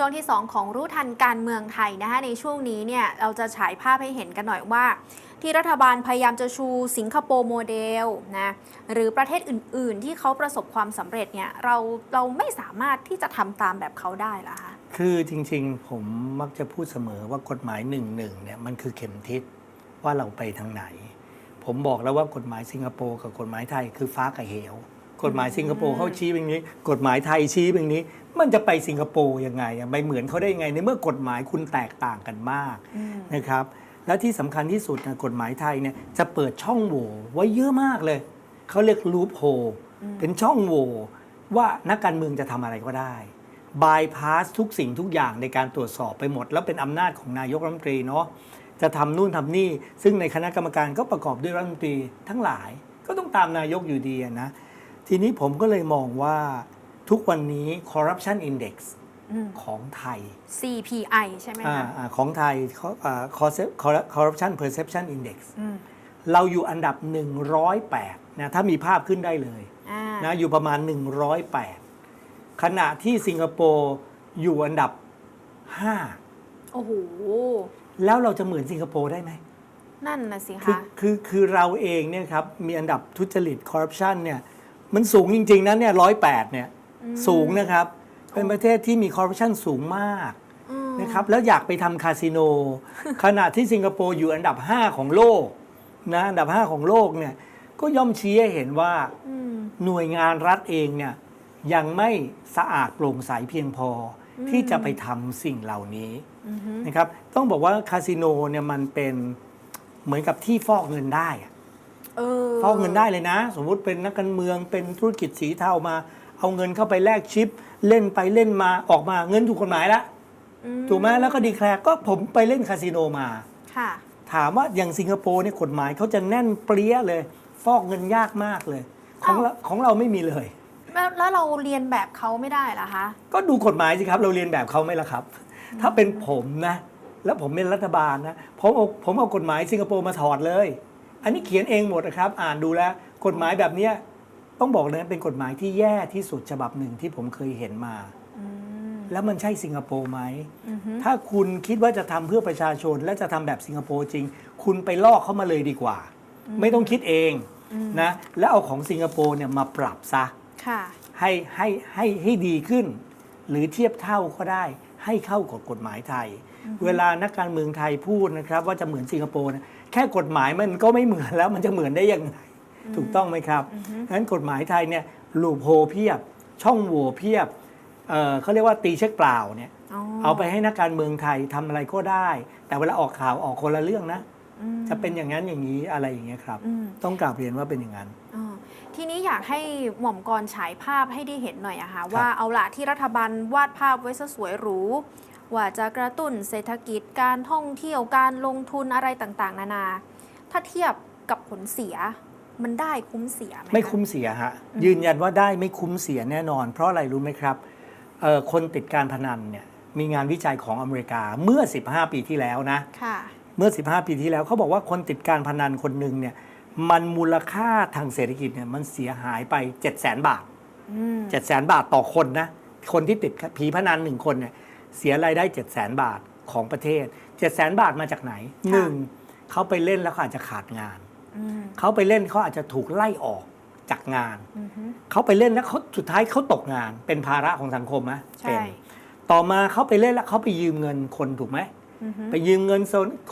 ช่วงที่ 2 ของรู้ทันการเมืองไทยนะคะในช่วงนี้เนี่ยเราจะฉายภาพให้เห็นกันหน่อยว่า ที่รัฐบาลพยายามจะชูสิงคโปร์โมเดลนะหรือประเทศอื่น ๆ ที่เขาประสบความสำเร็จเนี่ยเราเราไม่สามารถที่จะทำตามแบบเขาได้เหรอคะคือจริง ๆ ผมมักจะพูดเสมอว่ากฎหมายหนึ่งหนึ่งเนี่ยมันคือเข็มทิศว่าเราไปทางไหน ผมบอกแล้วว่ากฎหมายสิงคโปร์กับกฎหมายไทยคือฟ้ากับเหว กฎหมายสิงคโปร์เขาชี้แบบนี้ กฎหมายไทยชี้แบบนี้ มันจะไปสิงคโปร์ยังไงอะไปเหมือนเขาได้ยังไง ในเมื่อกฎหมายคุณแตกต่างกันมากอืมนะครับ และที่สำคัญที่สุดนะกฎหมายไทยเนี่ยจะเปิดช่องโหว่ไว้เยอะมากเลย เขาเรียกลูปโฮเป็นช่องโหว่ว่านักการเมืองจะทำอะไรก็ได้บายพาสทุกสิ่งทุกอย่างในการตรวจสอบไปหมด แล้วเป็นอำนาจของนายกรัฐมนตรีเนาะจะทำนู่นทำนี่ ซึ่งในคณะกรรมการก็ประกอบด้วยรัฐมนตรีทั้งหลาย ก็ต้องตามนายกอยู่ดีอะนะ ทีนี้ผมก็เลยมองว่าทุกวันนี้ corruption index อืมของไทย CPI ใช่ไหมอ่าคะอ่าของไทยเขาอ่า corrupt- corruption perception index อืมเราอยู่อันดับ 108 นะ ถ้ามีภาพขึ้นได้เลยอ่านะ อยู่ประมาณ 108 ขณะที่สิงคโปร์อยู่อันดับ 5 โอ้โห แล้วเราจะเหมือนสิงคโปร์ได้ไหม นั่นนะสิคือคะคือคือเราเองเนี่ยครับ มีอันดับทุจริตคอร์รัปชันเนี่ย มันสูงจริง ๆ นะเนี่ยร้อยแปดเนี่ยอืมสูงนะครับ เป็นประเทศที่มีคอร์รัปชันสูงมากอืมนะครับ แล้วอยากไปทำคาสิโน ขณะที่สิงคโปร์อยู่อันดับ 5 ของโลกนะอันดับ 5 ของโลกเนี่ยก็ย่อมชี้ให้เห็นว่าอืมหน่วยงานรัฐเองเนี่ยยังไม่สะอาดโปร่งใสเพียงพออมที่จะไปทำสิ่งเหล่านี้อือฮึนะครับ ต้องบอกว่าคาสิโนเนี่ยมันเป็นเหมือนกับที่ฟอกเงินได้อะเออ ฟอกเงินได้เลยนะ สมมุติเป็นนักการเมืองเป็นธุรกิจสีเทามา เอาเงินเข้าไปแลกชิป เล่นไปเล่นมาออกมาเงินถูกกฎหมายแล้วอืถูกไหมแล้วก็ดีแคลร์ก็ผมไปเล่นคาสิโนมาค่ะถามว่าอย่างสิงคโปร์เนี่ยกฎหมายเขาจะแน่นเปรี้ยเลย ฟอกเงินยากมากเลย ของเราของเราไม่มีเลยแล้วแล้วเราเรียนแบบเขาไม่ได้เหรอคะ ก็ดูกฎหมายสิครับ เราเรียนแบบเขาไหมล่ะครับ ถ้าเป็นผมนะ แล้วผมเป็นรัฐบาลนะ ผมเอาผมเอากฎหมายสิงคโปร์มาถอดเลย อันนี้เขียนเองหมดนะครับ อ่านดูแล้วกฎหมายแบบเนี้ยต้องบอกเลยนะเป็นกฎหมายที่แย่ที่สุดฉบับหนึ่งที่ผมเคยเห็นมาอืมแล้วมันใช่สิงคโปร์ไหมอือฮึถ้าคุณคิดว่าจะทำเพื่อประชาชนและจะทำแบบสิงคโปร์จริง คุณไปลอกเข้ามาเลยดีกว่า ไม่ต้องคิดเองนะแล้วเอาของสิงคโปร์เนี่ยมาปรับซะค่ะให้ให้ให้ให้ดีขึ้น หรือเทียบเท่าก็ได้ให้เข้ากับกฎหมายไทย เวลานักการเมืองไทยพูดนะครับ ว่าจะเหมือนสิงคโปร์นะ แค่กฎหมายมันก็ไม่เหมือนแล้วมันจะเหมือนได้ยังไงถูกต้องไหมครับฉะนั้นกฎหมายไทยเนี่ยลูปโฮเพียบ ช่องโหว่เพียบเอ่อเขาเรียกว่าตีเช็คเปล่าเนี่ยอ๋อเอาไปให้นักการเมืองไทยทำอะไรก็ได้ แต่เวลาออกข่าวออกคนละเรื่องนะอืมจะเป็นอย่างนั้นอย่างนี้อะไรอย่างเงี้ยครับอืมต้องกราบเรียนว่าเป็นอย่างนั้นอ่าทีนี้อยากให้หม่อมกรฉายภาพให้ได้เห็นหน่อยอะค่ะว่าเอาละที่รัฐบาลวาดภาพไว้ซะสวยหรู ว่าจะกระตุ้นเศรษฐกิจการท่องเที่ยวการลงทุนอะไรต่างๆ นานา ถ้าเทียบกับผลเสียมันได้คุ้มเสียไหมะไม่คุ้มเสียฮะยืนยันว่าได้ไม่คุ้มเสียแน่นอน เพราะอะไรรู้ไหมครับเอ่อคนติดการพนันเนี่ยมีงานวิจัยของอเมริกาเมื่อ 15 ปีที่แล้วนะค่ะเมื่อ 15 ปีที่แล้วเขาบอกว่าคนติดการพนันคนหนึ่งเนี่ยมันมูลค่าทางเศรษฐกิจเนี่ยมันเสียหายไป 7 0 0 0 0 0 บาทอืม7 0 0 0 0 0 บาทต่อคนนะคนที่ติดผีพนันหนึ่งคนเนี่ย เสียรายได้7 0 0 0 0 0 บาทของประเทศ7 0 0 0 0 0 บาทมาจากไหนหนึ่งเขาไปเล่นแล้วเขาอาจจะขาดงานอืมเขาไปเล่นเขาอาจจะถูกไล่ออกจากงานอือฮึเขาไปเล่นแล้วเขาสุดท้ายเขาตกงาน เป็นภาระของสังคมไหมใช่เป็นต่อมาเขาไปเล่นแล้วเขาไปยืมเงินคนถูกไหมอือฮึไปยืมเงิน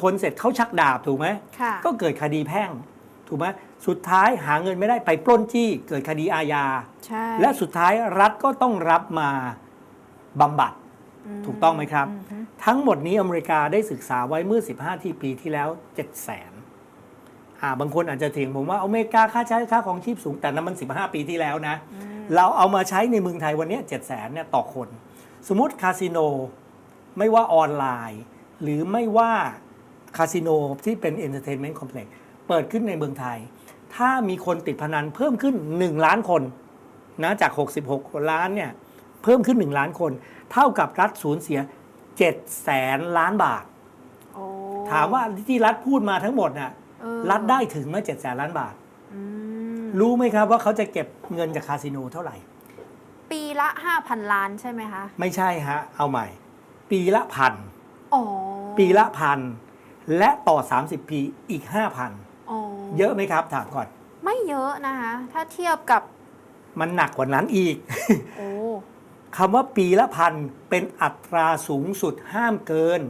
คนเสร็จเขาชักดาบถูกไหมค่ะก็เกิดคดีแพ่งถูกไหมสุดท้ายหาเงินไม่ได้ไปปล้นจี้ เกิดคดีอาญาใช่และสุดท้ายรัฐก็ต้องรับมาบำบัดม ถูกต้องไหมครับอือฮึทั้งหมดนี้อเมริกาได้ศึกษาไว้เมื่อ 15 ที่ปีที่แล้ว7 0 0 0 0นอ่าบางคนอาจจะเถียงผมว่าอเมริกาค่าใช้ค่าของชีพสูงแต่นั้นมัน 15 ปีที่แล้วนะ เราเอามาใช้ในเมืองไทยวันนี้7 0 0 0 0เนี่ยต่อคน สมมติคาสิโนไม่ว่าออนไลน์ หรือไม่ว่าคาสิโนที่เป็น Entertainment Complex เปิดขึ้นในเมืองไทย ถ้ามีคนติดพนันเพิ่มขึ้น 1 ล้านคนนะจาก 66 ล้านเนี่ย เพิ่มขึ้น 1 ล้านคน เท่ากับรัฐสูญเสีย7แสนล้านบาทโอ้ถามว่าที่รัฐพูดมาทั้งหมดน่ะเออรัฐได้ถึงมา7แสนล้านบาทอืมรู้ไหมครับว่าเขาจะเก็บเงินจากคาสิโนเท่าไหร่ ปีละ 5,000 ล้านใช่ไหมคะ ไม่ใช่ฮะ เอาใหม่ ปีละพันอ๋อปีละพันและต่อ 30 ปีอีก 5,000อ๋อเยอะไหมครับ ถามก่อน ไม่เยอะนะคะ ถ้าเทียบกับ มันหนักกว่านั้นอีกโอ้ คำว่าปีละพันเป็นอัตราสูงสุดห้ามเกิน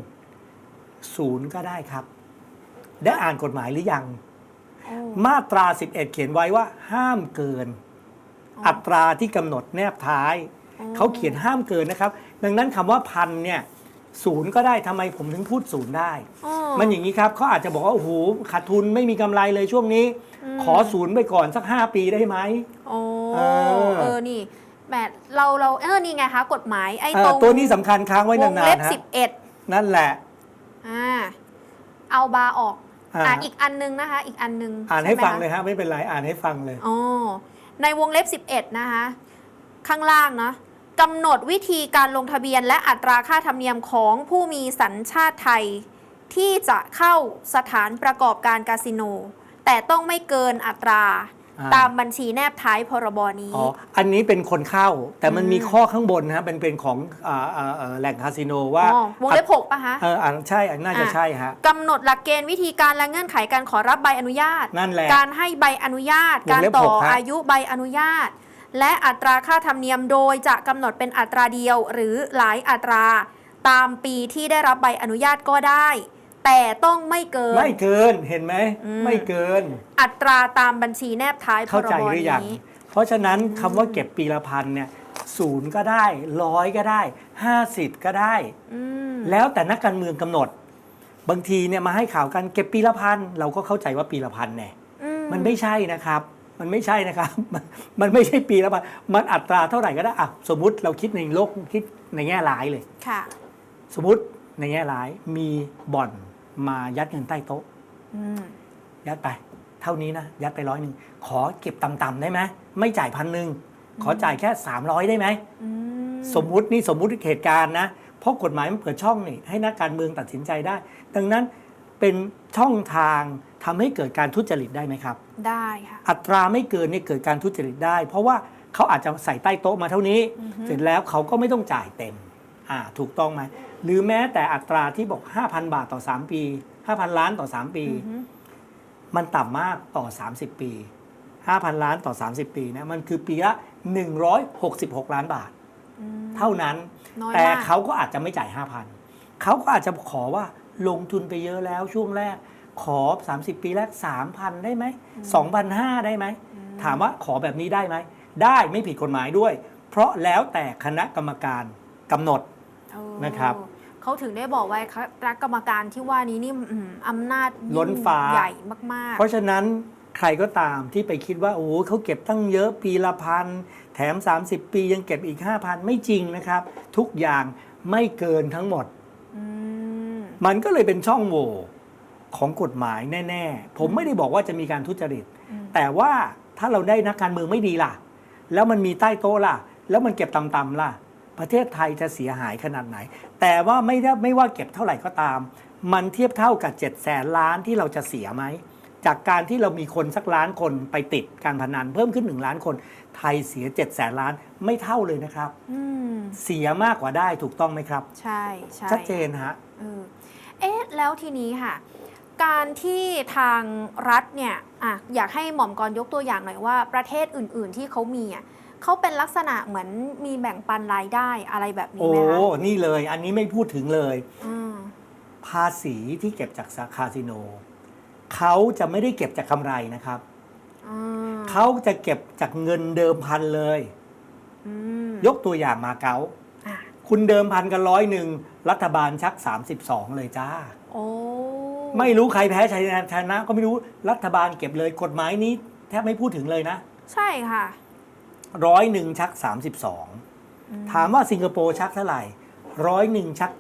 ศูนย์ก็ได้ครับ ได้อ่านกฎหมายหรือยังโอ้มาตรา 11 เขียนไว้ว่า ห้ามเกิน อัตราที่กำหนดแนบท้ายอ๋อเขาเขียนห้ามเกินนะครับ ดังนั้นคำว่าพันเนี่ยศูนย์ก็ได้ทำไมผมถึงพูดศูนย์ได้อ๋อมันอย่างนี้ครับเขาอาจจะบอกว่าโอ้โหขาดทุนไม่มีกำไรเลยช่วงนี้มขอศูนย์ไปก่อนสัก 5 ปีได้ไหมโอ้เออเออนี่ แบบเราเราเออนี่ไงคะกฎหมายไอ้เอ่ตอรงตัวนี้สำคัญค้างไว้วงนาเล็นบๆฮะสิบเอ็ดนั่นแหละ อ่าเอาบาร์ออกอ่า อ่าอีกอันนึงนะคะ อีกอันนึงอ่านให้ช่ไมฟังคะ เลยฮะไม่เป็นไรอ่านให้ฟังเลย อ๋อในวงเล็บ 11 นะคะ ข้างล่างเนาะกำหนดวิธีการลงทะเบียนและอัตราค่าธรรมเนียมของผู้มีสัญชาติไทย ที่จะเข้าสถานประกอบการคาสิโน แต่ต้องไม่เกินอัตราอ่า ตามบัญชีแนบท้ายพรบนี้ อ๋อ อันนี้เป็นคนเข้า แต่มันอืมมีข้อข้างบนนะฮะเป็นเป็นของอ่าอ่าอ่าแหล่งคาสิโนว่าอ๋อวงเล็บ6ปะคะเอออ่าใช่อะน่าจะอะใช่ฮะกำหนดหลักเกณฑ์วิธีการและเงื่อนไขการขอรับใบอนุญาต นั่นแหละ การให้ใบอนุญาตวงการเล็บต่อหกครับอายุใบอนุญาต และอัตราค่าธรรมเนียมโดยจะกำหนดเป็นอัตราเดียวหรือหลายอัตรา ตามปีที่ได้รับใบอนุญาตก็ได้ แต่ต้องไม่เกิน ไม่เกินเห็นไหมอืม ไม่เกินอัตราตามบัญชีแนบท้ายพเข้ารใจบหรือยังนี้ เพราะฉะนั้นคำว่าเก็บปีละพันเนี่ยศูนย์ก็ได้ร้อยก็ได้ห้าสิบก็ได้ อืมแล้วแต่นักการเมืองกำหนด บางทีเนี่ยมาให้ข่าวกันเก็บปีละพันเราก็เข้าใจว่าปีละพันแน่ อืมันไม่ใช่นะครับ มันไม่ใช่นะครับ มันมันไม่ใช่ปีละพัน มันอัตราเท่าไหร่ก็ได้อะสมมุติเราคิดในโลกคิดในแง่ร้ายเลย ค่ะ สมมติในแง่ร้ายมีบ่อน มายัดเงินใต้โต๊ะอืมยัดไป เท่านี้นะ ยัดไปร้อยหนึ่งขอเก็บต่ำๆได้ไหมไม่จ่ายพันหนึ่งขอจ่ายแค่ 300 ได้ไหมอืมสมมุตินี่สมมุติเหตุการณ์นะเพราะกฎหมายมันเปิดช่องนี่ให้นักการเมืองตัดสินใจได้ ดังนั้นเป็นช่องทางทำให้เกิดการทุจริตได้ไหมครับ ได้ค่ะอัตราไม่เกินเนี่ยเกิดการทุจริตได้ เพราะว่าเขาอาจจะใส่ใต้โต๊ะมาเท่านี้อือฮึเสร็จแล้วเขาก็ไม่ต้องจ่ายเต็ม อ่าถูกต้องไหมหรือแม้แต่อัตราที่บอก 5,000 บาทต่อ 3 ปี 5,000 ล้านต่อ 3 ปีอือฮึมันต่ำมากต่อ 30 ปี 5,000 ล้านต่อ 30 ปีนะมันคือปีละ 166 ล้านบาทอืมเท่านั้นน้อยแต่มากเขาก็อาจจะไม่จ่าย 5,000 เขาก็อาจจะขอว่าลงทุนไปเยอะแล้วช่วงแรก ขอ 30 ปีแรก 3,000 ได้ไหม2,500 ได้ไหม ถามว่าขอแบบนี้ได้ไหม ได้ไม่ผิดกฎหมายด้วย เพราะแล้วแต่คณะกรรมการกำหนดเออ นะครับเขาถึงได้บอกไว้คณะกรรมการที่ว่านี้นี่อืมอำนาจยิ่งล้นฟ้า ใหญ่มาก เพราะฉะนั้นใครก็ตามที่ไปคิดว่า โอ้โหเขาเก็บตั้งเยอะปีละพัน แถม 30 ปียังเก็บอีก 5,000 ไม่จริงนะครับ ทุกอย่างไม่เกินทั้งหมด ๆอืมมันก็เลยเป็นช่องโหว่ของกฎหมายแน่ ๆ ผมไม่ได้บอกว่าจะมีการทุจริต อืมแต่ว่าถ้าเราได้นักการเมืองไม่ดีล่ะ แล้วมันมีใต้โต๊ะล่ะ แล้วมันเก็บต่ำๆล่ะ ประเทศไทยจะเสียหายขนาดไหน แต่ว่าไม่ได้ไม่ว่าเก็บเท่าไหร่ก็ตาม มันเทียบเท่ากับ7จ็ดแสนล้านที่เราจะเสียไหม จากการที่เรามีคนสักล้านคนไปติดการพนันเพิ่มขึ้น 1 ล้านคน ไทยเสีย7จ็ดแสนล้านไม่เท่าเลยนะครับอืมเสียมากกว่าได้ถูกต้องไหมครับ ใช่ใช่ชัดเจนฮะเออเอ๊ะแล้วทีนี้ค่ะการที่ทางรัฐเนี่ยอะอยากให้หม่อมกรยกตัวอย่างหน่อยว่าประเทศอื่น ๆ ที่เขามีอะ เขาเป็นลักษณะเหมือนมีแบ่งปันรายได้อะไรแบบนี้โอ้ ไหมคะนี่เลย อันนี้ไม่พูดถึงเลย อืมภาษีที่เก็บจากสาคาสิโนเขาจะไม่ได้เก็บจากกำไรนะครับ อืมเขาจะเก็บจากเงินเดิมพันเลย อืมยกตัวอย่างมาเก๊าอะคุณเดิมพันกันร้อยหนึ่งรัฐบาลชัก 32 เลยจ้า โอ้ไม่รู้ใครแพ้ใครชนะก็ไม่รู้รัฐบาลเก็บเลยกฎหมายนี้แทบไม่พูดถึงเลยนะ ใช่ค่ะ ร้อยหนึ่งชักอืม32 ถามว่าสิงคโปร์ชักเท่าไหร่ร้อยหนึ่งชัก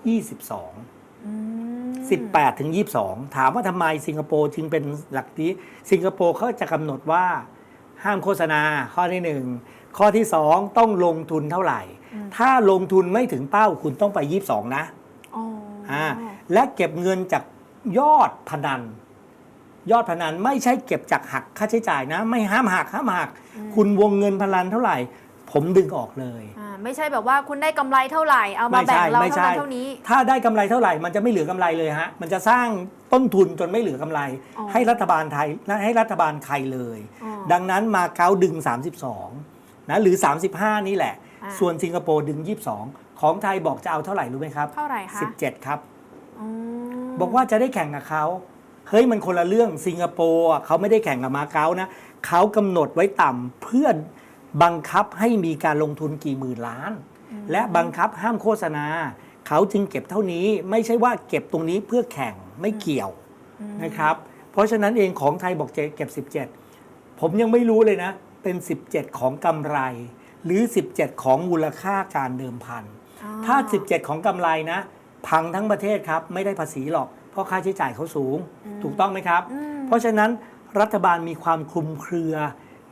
22อืม18ถึง22 ถามว่าทำไมสิงคโปร์จึงเป็นหลักนี้ สิงคโปร์เขาจะกำหนดว่าห้ามโฆษณาข้อที่หนึ่งข้อที่2ต้องลงทุนเท่าไหร่อืมถ้าลงทุนไม่ถึงเป้าคุณต้องไป 22 นะ อ๋อออ่า และเก็บเงินจากยอดพนัน ยอดพนันไม่ใช่เก็บจากหักค่าใช้จ่ายนะ ไม่ห้ามหักห้ามหัก คุณวงเงินพนันเท่าไหร่ ผมดึงออกเลย อ่าไม่ใช่แบบว่าคุณได้กำไรเท่าไหร่เอามาแบ่งเราไม่เท่าใช่ นั้นเท่านี้ ถ้าได้กำไรเท่าไหร่มันจะไม่เหลือกำไรเลยฮะ มันจะสร้างต้นทุนจนไม่เหลือกำไร อ๋อ ให้รัฐบาลไทยให้รัฐบาลใครเลย อ๋อ ดังนั้นมาเก๊าดึง 32นะหรือ 35 นี่แหละ อ่า ส่วนสิงคโปร์ดึง 22 ของไทยบอกจะเอาเท่าไหร่รู้ไหมครับ เท่าไหร่คะ17 ครับอ๋อบอกว่าจะได้แข่งกับเขา เฮ้ยมันคนละเรื่องสิงคโปร์อะเขาไม่ได้แข่งกับมาเก๊านะเขากำหนดไว้ต่ำเพื่อบังคับให้มีการลงทุนกี่หมื่นล้าน และบังคับห้ามโฆษณา เขาจึงเก็บเท่านี้ไม่ใช่ว่าเก็บตรงนี้เพื่อแข่งไม่เกี่ยวนะครับ เพราะฉะนั้นเองของไทยบอกจะเก็บ 17 ผมยังไม่รู้เลยนะ เป็น 17 ของกำไร หรือ 17 ของมูลค่าการเดิมพันอ๋อถ้า 17 ของกำไรนะ พังทั้งประเทศครับไม่ได้ภาษีหรอกเพ ราะค่าใช้จ่ายเขาสูง ถูกต้องไหมครับอืมเพราะฉะนั้นรัฐบาลมีความคลุมเครือ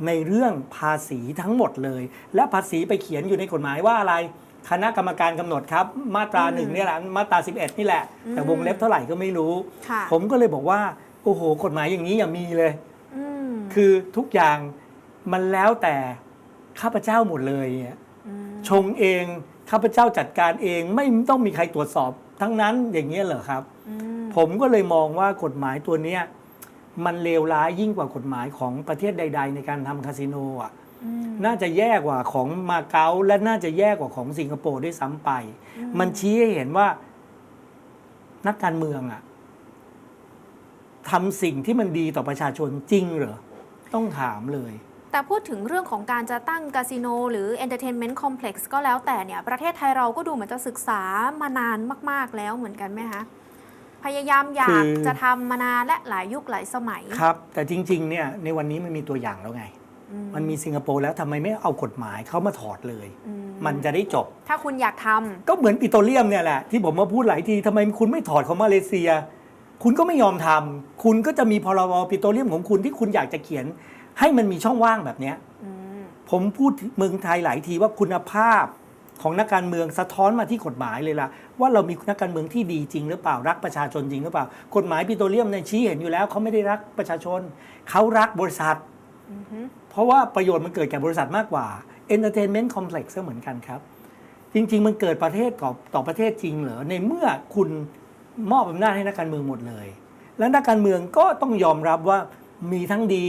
ในเรื่องภาษีทั้งหมดเลย และภาษีไปเขียนอยู่ในกฎหมายว่าอะไรคณะกรรมการกำหนดครับ มาตราหนึ่งเนี่ยแหละมาตรา 11 นี่แหละ แต่วงเล็บเท่าไหร่ก็ไม่รู้ค่ะผมก็เลยบอกว่า โอ้โห กฎหมายอย่างนี้อย่ามีเลยอืมคือทุกอย่างมันแล้วแต่ข้าพเจ้าหมดเลยเนี่ยมชงเองข้าพเจ้าจัดการเองไม่ต้องมีใครตรวจสอบ ทั้งนั้นอย่างนี้ยเหรอครับอืม ผมก็เลยมองว่ากฎหมายตัวเนี้ยมันเลวร้ายยิ่งกว่ากฎหมายของประเทศใด ๆ ในการทำคาสิโนอะอืมน่าจะแย่กว่าของมาเก๊าและน่าจะแย่กว่าของสิงคโปร์ด้วยซ้ำไป มันชี้ให้เห็นว่านักการเมืองอะทำสิ่งที่มันดีต่อประชาชนจริงเหรอ ต้องถามเลย แต่พูดถึงเรื่องของการจะตั้งคาสิโน หรือ Entertainment Complex ก็แล้วแต่เนี่ย ประเทศไทยเราก็ดูเหมือนจะศึกษามานานมาก ๆ แล้วเหมือนกันไหมคะ พยายามอยาคืกอ จะทำมานานและหลายยุคหลายสมัยครับ แต่จริงๆเนี่ยในวันนี้มันมีตัวอย่างแล้วไง อืมันมีสิงคโปร์แล้วทำไมไม่เอากฎหมายเขามาถอดเลย อืมันจะได้จบ ถ้าคุณอยากทำก็เหมือนปิโตรเลียมเนี่ยแหละที่ผมมาพูดหลายทีทำไมคุณไม่ถอดของมาเลเซีย คุณก็ไม่ยอมทำคุณก็จะมีพรบปิโตรเลียมของคุณที่คุณอยากจะเขียน ให้มันมีช่องว่างแบบเนี้ยอืมผมพูดถึงเมืองไทยหลายทีว่าคุณภาพ ของนักการเมืองสะท้อนมาที่กฎหมายเลยล่ะ ว่าเรามีนักการเมืองที่ดีจริงหรือเปล่ารักประชาชนจริงหรือเปล่า กฎหมายปิโตรเลียมเนี่ยชี้เห็นอยู่แล้วเขาไม่ได้รักประชาชนเขารักบริษัทอือฮึเพราะว่าประโยชน์มันเกิดแก่บริษัทมากกว่า Entertainment Complex ก็เหมือนกันครับ จริง ๆ มันเกิดประเทศต่อต่อประเทศจริงเหรอในเมื่อคุณมอบอำนาจให้นักการเมืองหมดเลย แล้วนักการเมืองก็ต้องยอมรับว่ามีทั้งดี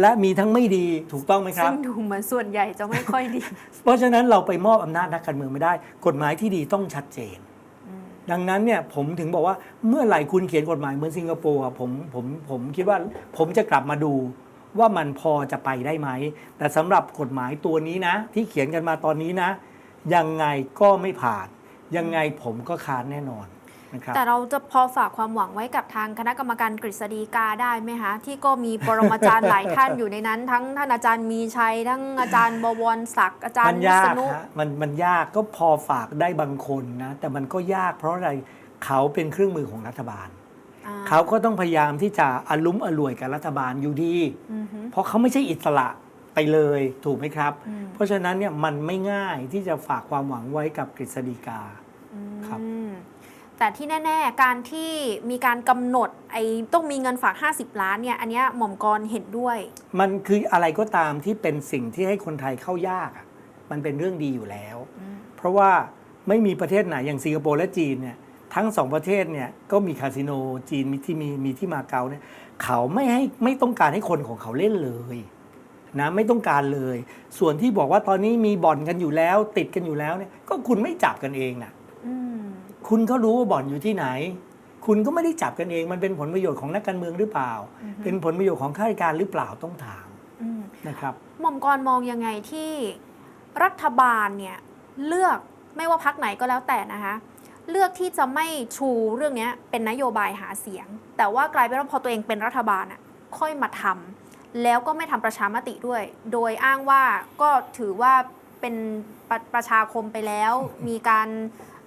และมีทั้งไม่ดีถูกต้องไหมครัซึ่บงดูเหมือนส่วนใหญ่จะไม่ค่อยดี เพราะฉะนั้นเราไปมอบอำนาจนักการเมืองไม่ได้ กฎหมายที่ดีต้องชัดเจน ดังนั้นเนี่ยผมถึงบอกว่าเมื่อไหร่คุณเขียนกฎหมายเหมือนสิงคโปร์อะผมผมผมคิดว่าผมจะกลับมาดูว่ามันพอจะไปได้ไหม แต่สำหรับกฎหมายตัวนี้นะ ที่เขียนกันมาตอนนี้นะ ยังไงก็ไม่ผ่าน ยังไงผมก็ค้านแน่นอนนะครับ แต่เราจะพอฝากความหวังไว้กับทางคณะกรรมการกฤษฎีกาได้ไหมคะที่ก็มีปรมาจารย์หลายท่านอยู่ในนั้น ทั้งท่านอาจารย์มีชัย ทั้งอาจารย์บวรศักดิ์อาจารมัย์นวิยาษกณุฮะมันมันยากก็พอฝากได้บางคนนะแต่มันก็ยากเพราะอะไรเขาเป็นเครื่องมือของรัฐบาลอ่เขาก็ต้องพยายามที่จะอาลุ้มอร่วยกับรัฐบาลอยู่ดีอือฮึเพราะเขาไม่ใช่อิสระไปเลยถูกไหมครับอืมเพราะฉะนั้นเนี่ยมันไม่ง่ายที่จะฝากความหวังไว้กับกฤษฎีกาครับอืม แต่ที่แน่ ๆ การที่มีการกำหนดไอ้ต้องมีเงินฝาก 50 ล้านเนี่ยอันเนี้ยหม่อมกรเห็นด้วย มันคืออะไรก็ตามที่เป็นสิ่งที่ให้คนไทยเข้ายากอะมันเป็นเรื่องดีอยู่แล้ว เพราะว่าไม่มีประเทศไหนอย่างสิงคโปร์และจีนเนี่ยทั้งสองประเทศเนี่ยก็มีคาสิโนจีนมีที่มีมีที่มาเก๊าเนี่ยเขาไม่ให้ไม่ต้องการให้คนของเขาเล่นเลยนะไม่ต้องการเลย ส่วนที่บอกว่าตอนนี้มีบ่อนกันอยู่แล้ว ติดกันอยู่แล้วเนี่ยก็คุณไม่จับกันเองน่ะอืม คุณก็รู้ว่าบ่อนอยู่ที่ไหน คุณก็ไม่ได้จับกันเอง มันเป็นผลประโยชน์ของนักการเมืองหรือเปล่า เป็นผลประโยชน์ของข้าราชการหรือเปล่าต้องถามอืมนะครับหม่อมกรมองยังไงที่รัฐบาลเนี่ยเลือกไม่ว่าพักไหนก็แล้วแต่นะคะเลือกที่จะไม่ชูเรื่องเนี้ยเป็นนโยบายหาเสียง แต่ว่ากลายเป็นว่าพอตัวเองเป็นรัฐบาลอะค่อยมาทำแล้วก็ไม่ทำประชามติด้วย โดยอ้างว่าก็ถือว่าเป็นประประชาคมไปแล้ว มีการ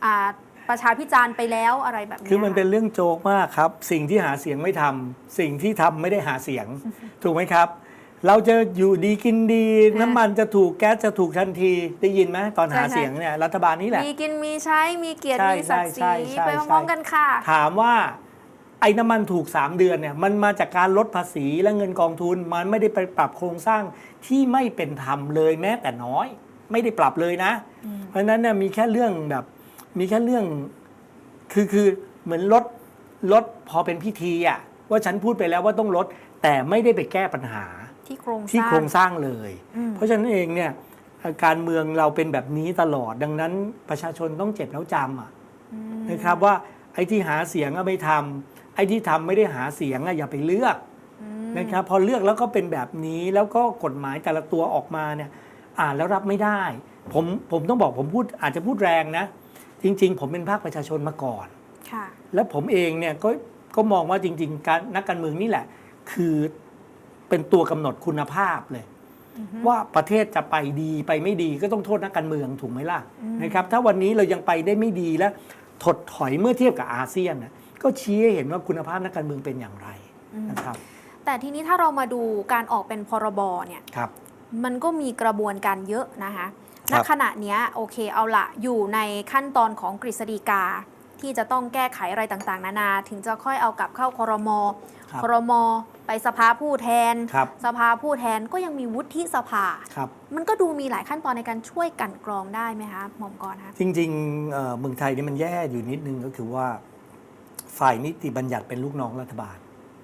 อ่า ประชาพิจารณ์ไปแล้วอะไรแบบนี้คือมันเป็นเรื่องโจกมากครับ สิ่งที่หาเสียงไม่ทำสิ่งที่ทำไม่ได้หาเสียง ถูกไหมครับ เราจะอยู่ดีกินดี น้ำมันจะถูกแก๊สจะถูกทันทีได้ยินไหมตอนหาเสียงเนี่ยรัฐบาลนี้แหละมีกินมีใช้มีเกียรติใช่มีศักดิ์ศใช่รีใช่ไปใช่พร้อมๆกันค่ะ ถามว่าไอ้น้ำมันถูก 3 เดือนเนี่ยมันมาจากการลดภาษีและเงินกองทุน มันไม่ได้ไปปรับโครงสร้างที่ไม่เป็นธรรมเลยแม้แต่น้อยอไม่ได้ปรับเลยนะ เพราะฉะนั้นเนี่ยมีแค่เรื่องแบบ มีแค่เรื่อง คือคือเหมือนลดลดพอเป็นพิธีอะว่าฉันพูดไปแล้วว่าต้องลด แต่ไม่ได้ไปแก้ปัญหาที่โครงสที่ร้างโครงสร้างเลยอืมเพราะฉะนั้นเองเนี่ยการเมืองเราเป็นแบบนี้ตลอดดังนั้นประชาชนต้องเจ็บแล้วจำอะอืมนะครับว่าไอ้ที่หาเสียงอะไม่ทำไอ้ที่ทำไม่ได้หาเสียงอะอย่าไปเลือกอืมนะครับพอเลือกแล้วก็เป็นแบบนี้แล้วก็กฎหมายแต่ละตัวออกมาเนี่ย อ่านแล้วรับไม่ได้ ผมผมต้องบอกผมพูดอาจจะพูดแรงนะ จริง ๆ ผมเป็นภาคประชาชนมาก่อนค่ะแล้วผมเองเนี่ยก็ก็มองว่าจริง ๆ การนักการเมืองนี่แหละ คือเป็นตัวกำหนดคุณภาพเลยอือฮึว่าประเทศจะไปดีไปไม่ดีก็ต้องโทษนักการเมืองถูกไหมล่ะอืมนะครับ ถ้าวันนี้เรายังไปได้ไม่ดีและถดถอยเมื่อเทียบกับอาเซียนนะก็ชี้ให้เห็นว่าคุณภาพนักการเมืองเป็นอย่างไรนะครับ แต่ทีนี้ถ้าเรามาดูการออกเป็นพรบเนี่ยครับมันก็มีกระบวนการเยอะนะคะครั ณบขณะเนี้ยโอเคเอาละอยู่ในขั้นตอนของกฤษฎีกา ที่จะต้องแก้ไขอะไรต่างๆ นานา ถึงจะค่อยเอากลับเข้าครมครับครมไปสภาผู้แทนครับสภาผู้แทนก็ยังมีวุฒิสภาครับมันก็ดูมีหลายขั้นตอนในการช่วยกลันกรองได้ไหมคะหม่อมกรณ์คะจริงๆเอ่อเมืองไทยนี่มันแย่อยู่นิดนึงก็คือว่า ฝ่ายนิติบัญญัติเป็นลูกน้องรัฐบาล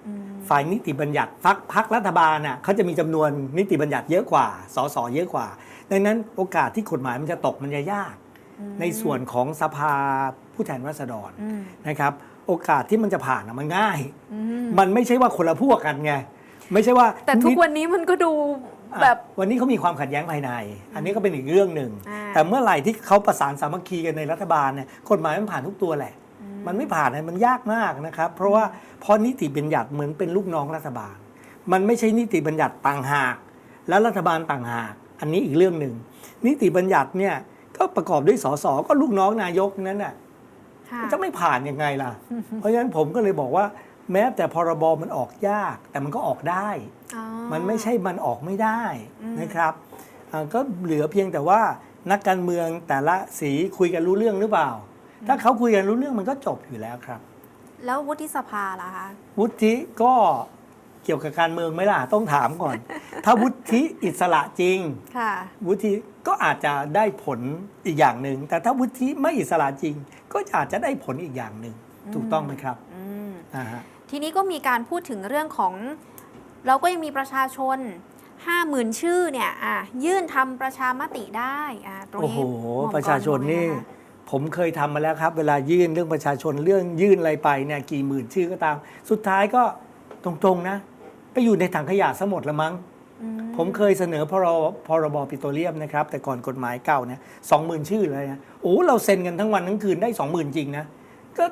อืมฝ่ายนิติบัญญัติพักพักรัฐบาลน่ะเขาจะมีจำนวนนิติบัญญัติเยอะกว่า สสเยอะกว่า ดังนั้นโอกาสที่กฎหมายมันจะตกมันจะยากอืมในส่วนของสภาผู้แทนราษฎรอืมนะครับ โอกาสที่มันจะผ่านน่ะมันง่ายอืมมันไม่ใช่ว่าคนละพวกกันไงไม่ใช่ว่า แต่ทุกวันนี้มันก็ดูอะแบบวันนี้เขามีความขัดแย้งภายใน อันนี้ก็เป็นอีกเรื่องหนึ่งอ่าแต่เมื่อไหร่ที่เขาประสานสามัคคีกันในรัฐบาลเนี่ยกฎหมายมันผ่านทุกตัวแหละ มันไม่ผ่านนะมันยากมากนะครับ เพราะว่าเพราะนิติบัญญัติเหมือนเป็นลูกน้องรัฐบาล มันไม่ใช่นิติบัญญัติต่างหาก แล้วรัฐบาลต่างหาก อันนี้อีกเรื่องหนึ่งนิติบัญญัติเนี่ยก็ประกอบด้วยสสก็ลูกน้องนายกนั้นน่ะค่ะจะไม่ผ่านยังไงล่ะ เพราะฉะนั้นผมก็เลยบอกว่า แม้แต่พรบมันออกยาก แต่มันก็ออกได้อ๋อมันไม่ใช่มันออกไม่ได้อืมนะครับอ่าก็เหลือเพียงแต่ว่านักการเมืองแต่ละสีคุยกันรู้เรื่องหรือเปล่า ถ้าเขาคุยกันรู้เรื่องมันก็จบอยู่แล้วครับ แล้ววุฒิสภาล่ะคะวุฒิก็ เกี่ยวกับการเมืองไหมล่ะต้องถามก่อน ถ้าวุฒิอิสระจริงค่ะวุฒิก็อาจจะได้ผลอีกอย่างหนึ่งแต่ถ้าวุฒิไม่อิสระจริง ก็อาจจะได้ผลอีกอย่างหนึ่งอืมถูกต้องไหมครับอืมอ่าฮะทีนี้ก็มีการพูดถึงเรื่องของ เราก็ยังมีประชาชน50,000ชื่อเนี่ยอะยื่นทำประชามติได้อะตรงโอ้นี้โหหม่อมประชาชนนี่กรณ์มองยังไงคะผมเคยทำมาแล้วครับ เวลายื่นเรื่องประชาชนเรื่องยื่นอะไรไปเนี่ยกี่หมื่นชื่อก็ตาม สุดท้ายก็ตรงๆนะ ไปอยู่ในถังขยะซะหมดละมั้งอืผมเคยเสนอพรพรบปิโตรเลียมนะครับ แต่ก่อนกฎหมายเก่าเนี่ยสองหมื่นชื่อเลยนะโอ้เราเซ็นกันทั้งวันทั้งคืนได้สองหมื่นจริงนะก็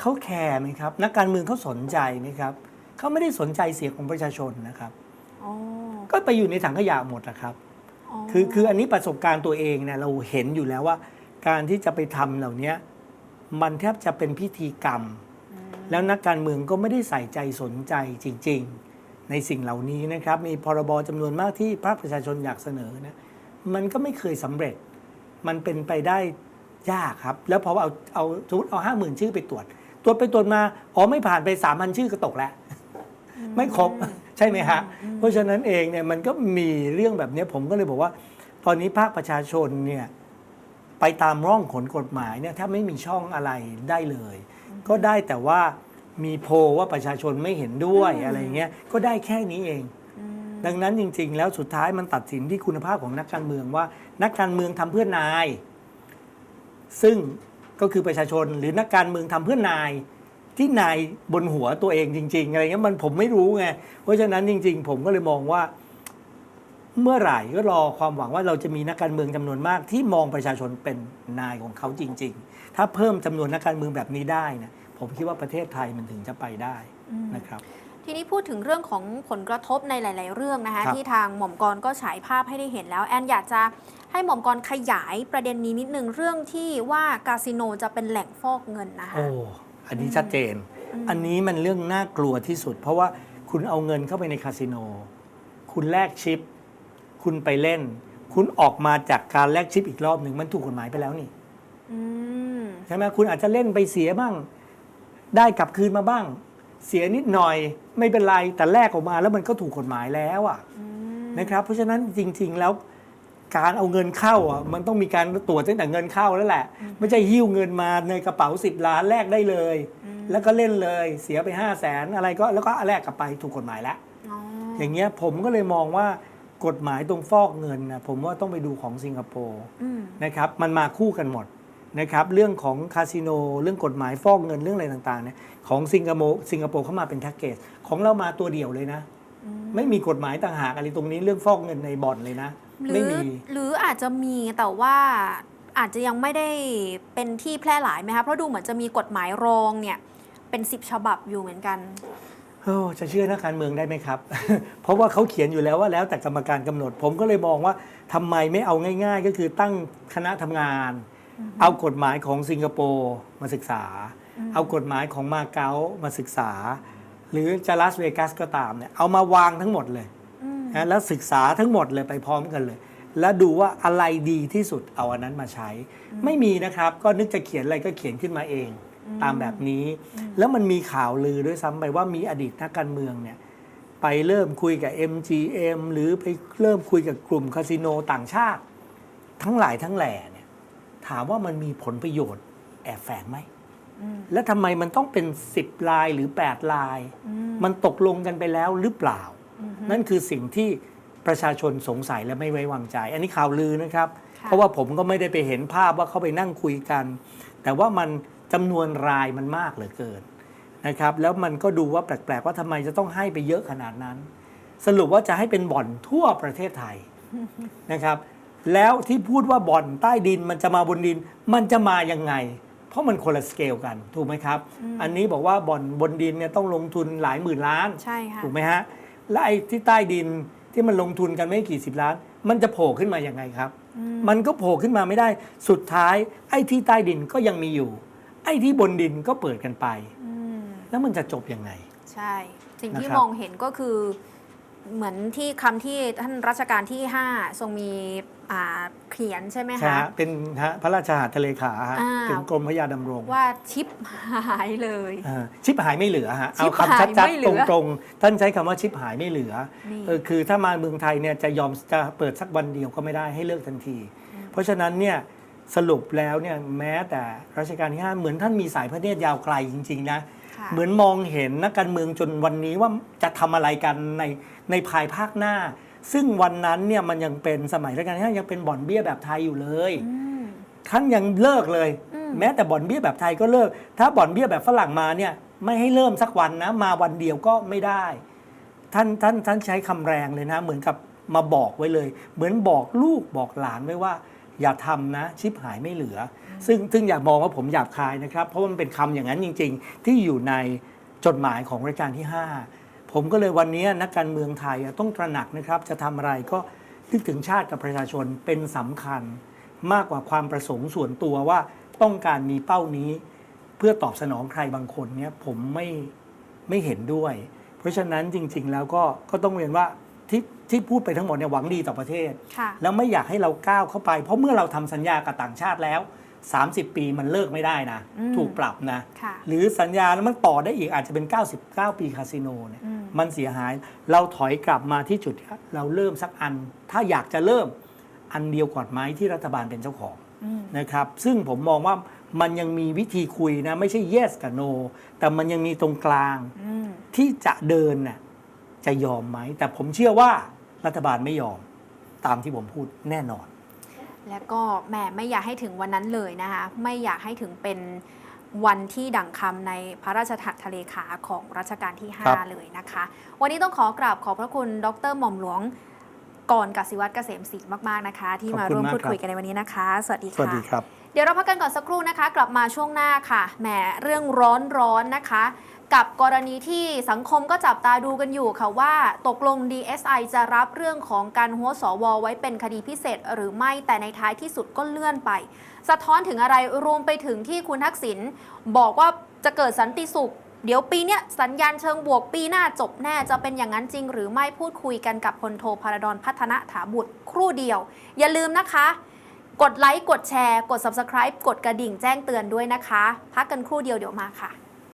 เขาแคร์ไหมครับ นักการเมืองเขาสนใจไหมครับเขาไม่ได้สนใจเสียงของประชาชนนะครับอ๋อก็ไปอยู่ในถังขยะหมดนะครับอ๋อคือคืออันนี้ประสบการณ์ตัวเองเนี่ยเราเห็นอยู่แล้วว่า การที่จะไปทำเหล่านี้มันแทบจะเป็นพิธีกรรมม แล้วนักการเมืองก็ไม่ได้ใส่ใจสนใจจริง ๆ ในสิ่งเหล่านี้นะครับ มีพรบจำนวนมากที่ภาคประชาชนอยากเสนอนะมันก็ไม่เคยสำเร็จ มันเป็นไปได้ยากครับ แล้วพอเอาเอาสมมติเอาห้าหมื่นชื่อไปตรวจ ตรวจไปตรวจมาอ๋อไม่ผ่านไปสามพันชื่อก็ตกแล้วไม่ครบใช่ไหมฮะเพราะฉะนั้นเองเนี่ยมันก็มีเรื่องแบบนี้ผมก็เลยบอกว่า ตอนนี้ภาคประชาชนเนี่ยไปตามร่องขนกฎหมายเนี่ยถ้าไม่มีช่องอะไรได้เลย ก็ได้แต่ว่ามีโพลว่าประชาชนไม่เห็นด้วยอืมอะไรเงี้ยก็ได้แค่นี้เองอืมดังนั้นจริง ๆ แล้วสุดท้ายมันตัดสินที่คุณภาพของนักการเมืองว่า นักการเมืองทำเพื่อนาย ซึ่งก็คือประชาชนหรือนักการเมืองทำเพื่อนายที่นายบนหัวตัวเองจริง ๆ อะไรเงี้ยมันผมไม่รู้ไงเพราะฉะนั้นจริง ๆ ผมก็เลยมองว่า เมื่อไหร่ก็รอความหวังว่าเราจะมีนักการเมืองจำนวนมากที่มองประชาชนเป็นนายของเขาจริง ๆ ถ้าเพิ่มจำนวนนักการเมืองแบบนี้ได้นะผมคิดว่าประเทศไทยมันถึงจะไปได้อืมนะครับทีนี้พูดถึงเรื่องของผลกระทบในหลาย ๆ เรื่องนะคะครับที่ทางหม่อมกรก็ฉายภาพให้ได้เห็นแล้ว แอนอยากจะให้หม่อมกรขยายประเด็นนี้นิดนึงเรื่องที่ว่าคาสิโนจะเป็นแหล่งฟอกเงินนะคะโอ้อันนี้ชัดเจนมอันนี้มันเรื่องน่ากลัวที่สุด เพราะว่าคุณเอาเงินเข้าไปในคาสิโน คุณแลกชิป คุณไปเล่น คุณออกมาจากการแลกชิปอีกรอบหนึ่งมันถูกกฎหมายไปแล้วนี่อืมใช่ไหมคุณอาจจะเล่นไปเสียบ้าง ได้กลับคืนมาบ้าง เสียนิดหน่อยไม่เป็นไรแต่แลกออกมาแล้วมันก็ถูกกฎหมายแล้วอะอืมนะครับเพราะฉะนั้นจริง ๆ แล้วการเอาเงินเข้าอะมันต้องมีการตรวจตั้งแต่เงินเข้าแล้วแหละ ไม่ใช่หิ้วเงินมาในกระเป๋า 10 ล้านแลกได้เลย แล้วก็เล่นเลยเสียไป 5 0 0แสนอะไรก็แล้วก็แลกกลับไปถูกกฎหมายแล้วอ๋ออย่างเงี้ยผมก็เลยมองว่ากฎหมายตรงฟอกเงินนะผมว่าต้องไปดูของสิงคโปร์อืมนะครับมันมาคู่กันหมด นะครับเรื่องของคาสิโนเรื่องกฎหมายฟอกเงินเรื่องอะไรต่างๆเนี่ยของสิงคโปร์สิงคโปร์เข้ามาเป็นแพ็กเกจของเรามาตัวเดียวเลยนะ ไม่มีกฎหมายต่างหากอะไรตรงนี้เรื่องฟอกเงินในบ่อนเลยนะหรืไม่อมี หรืออาจจะมีแต่ว่าอาจจะยังไม่ได้เป็นที่แพร่หลายไหมคะเพราะดูเหมือนจะมีกฎหมายรองเนี่ยเป็นสิบฉบับอยู่เหมือนกันโอ้จะเชื่อนักการเมืองได้ไหมครับ เพราะว่าเขาเขียนอยู่แล้วว่าแล้วแต่กรรมการกำหนด ผมก็เลยมองว่าทำไมไม่เอาง่าย ๆ ก็คือตั้งคณะทำงาน เอากฎหมายของสิงคโปร์มาศึกษา เอากฎหมายของมาเก๊ามาศึกษา หรือจะลาสเวกัสก็ตามเนี่ยเอามาวางทั้งหมดเลยอืมนะแล้วศึกษาทั้งหมดเลยไปพร้อมกันเลย แล้วดูว่าอะไรดีที่สุดเอาอันนั้นมาใช้ ไม่มีนะครับก็นึกจะเขียนอะไรก็เขียนขึ้นมาเองตามแบบนี้ แล้วมันมีข่าวลือด้วยซ้ำไปว่ามีอดีตนักการเมืองเนี่ยไปเริ่มคุยกับ MGM หรือไปเริ่มคุยกับกลุ่มคาสิโนต่างชาติ ทั้งหลายทั้งแหล่เนี่ย ถามว่ามันมีผลประโยชน์แอบแฝงไหมอืมและทำไมมันต้องเป็น 10 ลายหรือ 8 ลายอืมมันตกลงกันไปแล้วหรือเปล่า นั่นคือสิ่งที่ประชาชนสงสัยและไม่ไว้วางใจ อันนี้ข่าวลือนะครับค่ะเพราะว่าผมก็ไม่ได้ไปเห็นภาพว่าเขาไปนั่งคุยกัน แต่ว่ามันจำนวนรายมันมากเหลือเกินนะครับ แล้วมันก็ดูว่าแปลกๆว่าทำไมจะต้องให้ไปเยอะขนาดนั้น สรุปว่าจะให้เป็นบ่อนทั่วประเทศไทยนะครับ แล้วที่พูดว่าบ่อนใต้ดินมันจะมาบนดิน มันจะมายังไง เพราะมันคนละสเกลกันถูกไหมครับ อันนี้บอกว่าบ่อนบนดินเนี่ยต้องลงทุนหลายหมื่นล้านใช่ค่ะถูกไหมฮะและไอ้ที่ใต้ดินที่มันลงทุนกันไม่กี่สิบล้าน มันจะโผล่ขึ้นมาอย่างไงครับ มันก็โผล่ขึ้นมาไม่ได้สุดท้าย ไอ้ที่ใต้ดินก็ยังมีอยู่ ไอ้ที่บนดินก็เปิดกันไปอืมแล้วมันจะจบยังไง ใช่ สิ่งที่นะครับมองเห็นก็คือเหมือนที่คำที่ท่านรัชกาลที่ 5 ทรงมีอ่า เขียนใช่ไหมใช่คะฮะเป็นฮะพระราชหัตถเลขาฮะอ่าถึงกรมพระยาดำรงว่าชิปหายเลยอ่าชิปหายไม่เหลือฮะชิเอาปหายคำชัดไม่เหๆลืตอรงๆ ท่านใช้คำว่าชิปหายไม่เหลือนี่เออคือถ้ามาเมืองไทยเนี่ยจะยอมจะเปิดสักวันเดียวก็ไม่ได้ให้เลิกทันที เพราะฉะนั้นเนี่ยสรุปแล้วเนี่ยแม้แต่รัชกาลที่5เหมือนท่านมีสายพระเนตรยาวไกลจริงๆนะค่ะเหมือนมองเห็นนักการเมืองจนวันนี้ว่าจะทำอะไรกันในในภายภาคหน้า ซึ่งวันนั้นเนี่ยมันยังเป็นสมัยรัชกาลที่ห้ายังเป็นบ่อนเบี้ยแบบไทยอยู่เลยอืมท่านยังเลิกเลยอืมแม้แต่บ่อนเบี้ยแบบไทยก็เลิก ถ้าบ่อนเบี้ยแบบฝรั่งมาเนี่ยไม่ให้เริ่มสักวันนะ มาวันเดียวก็ไม่ได้ ท่านท่านท่านใช้คำแรงเลยนะ เหมือนกับมาบอกไว้เลย เหมือนบอกลูกบอกหลานไว้ว่า อย่าทำนะ ชิปหายไม่เหลือ ซึ่งซึ่งอย่ามองว่าผมหยาบคายนะครับ เพราะว่ามันเป็นคำอย่างนั้นจริง ๆ ที่อยู่ในจดหมายของรัชกาลที่ 5 ผมก็เลยวันนี้นักการเมืองไทยอะต้องตระหนักนะครับ จะทำอะไรก็นึกถึงชาติกับประชาชนเป็นสำคัญ มากกว่าความประสงค์ส่วนตัวว่าต้องการมีเป้านี้ เพื่อตอบสนองใครบางคนเนี่ยผมไม่ไม่เห็นด้วย เพราะฉะนั้นจริง ๆ แล้วก็ก็ต้องเรียนว่าที่ที่พูดไปทั้งหมดเนี่ยหวังดีต่อประเทศค่ะแล้วไม่อยากให้เราก้าวเข้าไป เพราะเมื่อเราทำสัญญากับต่างชาติแล้ว 30 ปีมันเลิกไม่ได้นะ อืมถูกปรับนะ ค่ะ หรือสัญญาแล้วมันต่อได้อีกอาจจะเป็น 99 ปีคาสิโนเนี่ยอืม มันเสียหายเราถอยกลับมาที่จุดที่เราเริ่มสักอัน ถ้าอยากจะเริ่มอันเดียวก่อนไหมที่รัฐบาลเป็นเจ้าของ อืม นะครับซึ่งผมมองว่ามันยังมีวิธีคุยนะ ไม่ใช่ yes กับ no แต่มันยังมีตรงกลางอืม ที่จะเดินน่ะจะยอมไหม แต่ผมเชื่อว่ารัฐบาลไม่ยอมตามที่ผมพูดแน่นอน และก็แหมไม่อยากให้ถึงวันนั้นเลยนะคะไม่อยากให้ถึงเป็นวันที่ดั่งคำในพระราชถัตถเลขาของรัชกาลที่ครับ5เลยนะคะ วันนี้ต้องขอกราบขอบพระคุณดรหม่อมหลวงกรกสิวัตรเกษมศรีมาก ๆ นะคะ ที่มาร่วมพูดคุยกันในวันนี้นะคะ สวัสดีสค่ะวัสดีครับ เดี๋ยวเราพักกันก่อนสักครู่นะคะ กลับมาช่วงหน้าค่ะแหมเรื่องร้อนร้อนนะคะ กับกรณีที่สังคมก็จับตาดูกันอยู่ค่ะว่าตกลง DSI จะรับเรื่องของการหัวสวไว้เป็นคดีพิเศษหรือไม่แต่ในท้ายที่สุดก็เลื่อนไป สะท้อนถึงอะไรรวมไปถึงที่คุณทักษิณบอกว่าจะเกิดสันติสุขเดี๋ยวปีนี้สัญญาณเชิงบวกปีหน้าจบแน่จะเป็นอย่างนั้นจริง หรือไม่พูดคุยกันกับพลโทพารดอนพัฒนถาบุตรครู่เดียว อย่าลืมนะคะ กดไลค์กดแชร์ กด subscribe กดกระดิ่งแจ้งเตือนด้วยนะคะ พักกันครู่เดียวเดี๋ยวมาค่ะ